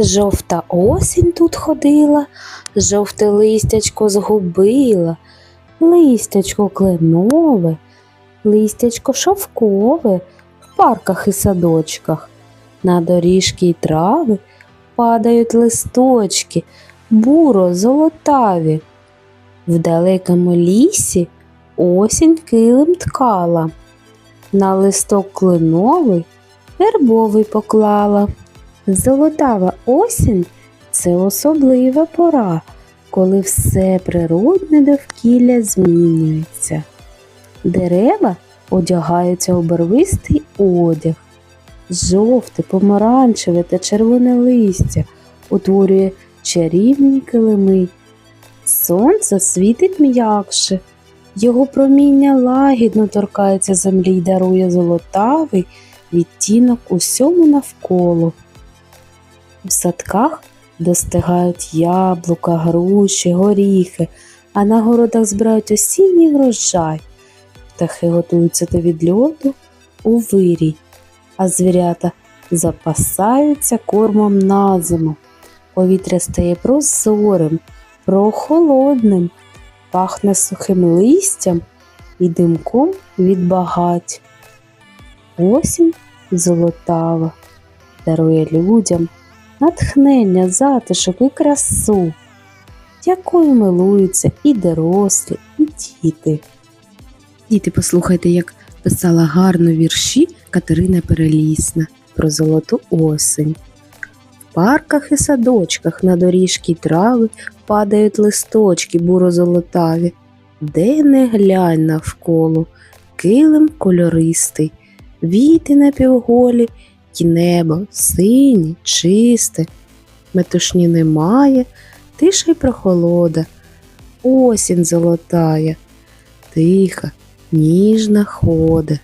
Жовта осінь тут ходила, жовте листячко згубила, листячко кленове, листячко шовкове в парках і садочках. На доріжки й трави падають листочки, буро золотаві. В далекому лісі осінь килим ткала, на листок кленовий вербовий поклала. Золотава осінь це особлива пора, коли все природне довкілля змінюється. Дерева одягаються у барвистий одяг, жовте, помаранчеве та червоне листя утворює чарівні килими. Сонце світить м'якше, його проміння лагідно торкається землі й дарує золотавий відтінок усьому навколо. В садках достигають яблука, груші, горіхи, а на городах збирають осінній врожай. Птахи готуються до відльоту у вирій, а звірята запасаються кормом на зиму. Повітря стає прозорим, прохолодним, пахне сухим листям і димком від багать. Осінь золотава дарує людям натхнення, затишок і красу, якою милуються і дорослі, і діти. Діти, послухайте, як писала гарно вірші Катерина Перелісна про золоту осень. В парках і садочках на доріжки трави падають листочки буро-золотаві, де не глянь навколо, килим кольористий, віти й небо синє, чисте, метушні немає, тиша й прохолода, осінь золотая, тиха, ніжна ходе.